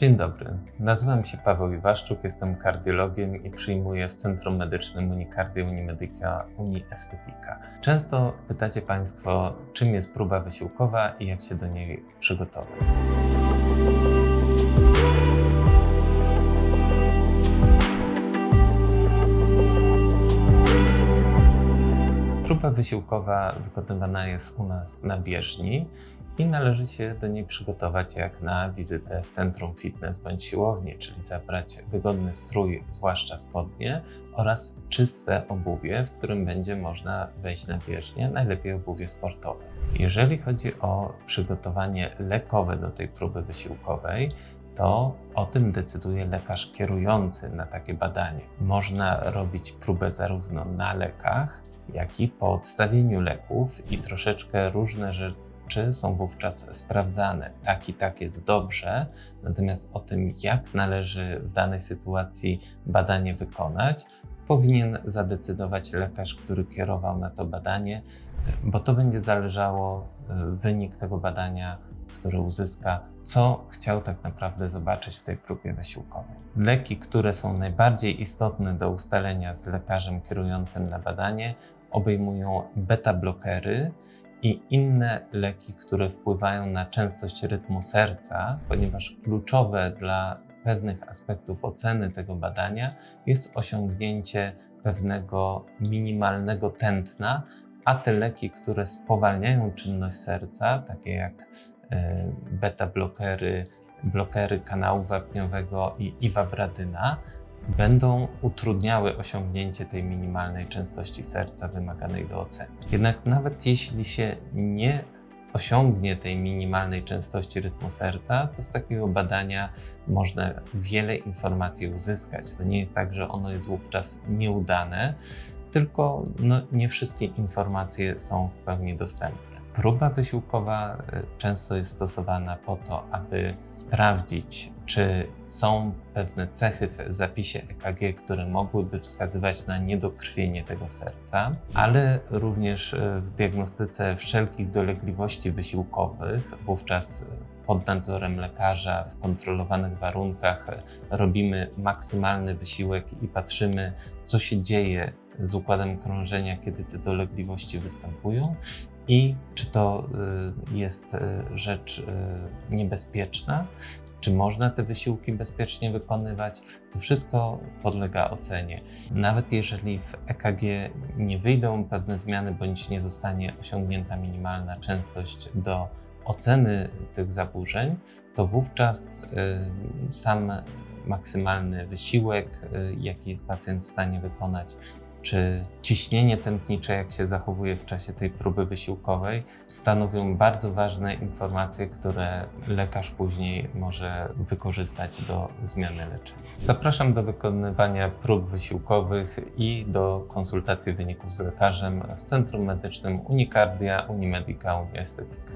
Dzień dobry, nazywam się Paweł Iwaszczuk, jestem kardiologiem i przyjmuję w Centrum Medycznym Unicardia Unimedica Uniestetyka. Często pytacie Państwo, czym jest próba wysiłkowa i jak się do niej przygotować. Próba wysiłkowa wykonywana jest u nas na bieżni i należy się do niej przygotować jak na wizytę w centrum fitness bądź siłowni, czyli zabrać wygodny strój, zwłaszcza spodnie, oraz czyste obuwie, w którym będzie można wejść na bieżnię, najlepiej obuwie sportowe. Jeżeli chodzi o przygotowanie lekowe do tej próby wysiłkowej, to o tym decyduje lekarz kierujący na takie badanie. Można robić próbę zarówno na lekach, jak i po odstawieniu leków i troszeczkę różne rzeczy są wówczas sprawdzane. Tak i tak jest dobrze, natomiast o tym, jak należy w danej sytuacji badanie wykonać, powinien zadecydować lekarz, który kierował na to badanie, bo to będzie zależało e, wynik tego badania, który uzyska, co chciał tak naprawdę zobaczyć w tej próbie wysiłkowej. Leki, które są najbardziej istotne do ustalenia z lekarzem kierującym na badanie, obejmują beta-blokery i inne leki, które wpływają na częstość rytmu serca, ponieważ kluczowe dla pewnych aspektów oceny tego badania jest osiągnięcie pewnego minimalnego tętna, a te leki, które spowalniają czynność serca, takie jak e, beta-blokery, blokery kanału wapniowego i iwabradyna, będą utrudniały osiągnięcie tej minimalnej częstości serca wymaganej do oceny. Jednak nawet jeśli się nie osiągnie tej minimalnej częstości rytmu serca, to z takiego badania można wiele informacji uzyskać. To nie jest tak, że ono jest wówczas nieudane, tylko no, nie wszystkie informacje są w pełni dostępne. Próba wysiłkowa y, często jest stosowana po to, aby sprawdzić, czy są pewne cechy w zapisie EKG, które mogłyby wskazywać na niedokrwienie tego serca, ale również y, w diagnostyce wszelkich dolegliwości wysiłkowych, wówczas y, pod nadzorem lekarza w kontrolowanych warunkach robimy maksymalny wysiłek i patrzymy, co się dzieje z układem krążenia, kiedy te dolegliwości występują i czy to y, jest y, rzecz y, niebezpieczna, czy można te wysiłki bezpiecznie wykonywać, to wszystko podlega ocenie. Nawet jeżeli w EKG nie wyjdą pewne zmiany bądź nie zostanie osiągnięta minimalna częstość do oceny tych zaburzeń, to wówczas sam maksymalny wysiłek, jaki jest pacjent w stanie wykonać, czy ciśnienie tętnicze, jak się zachowuje w czasie tej próby wysiłkowej, stanowią bardzo ważne informacje, które lekarz później może wykorzystać do zmiany leczenia. Zapraszam do wykonywania prób wysiłkowych i do konsultacji wyników z lekarzem w Centrum Medycznym Unicardia Unimedica Uniestetyka.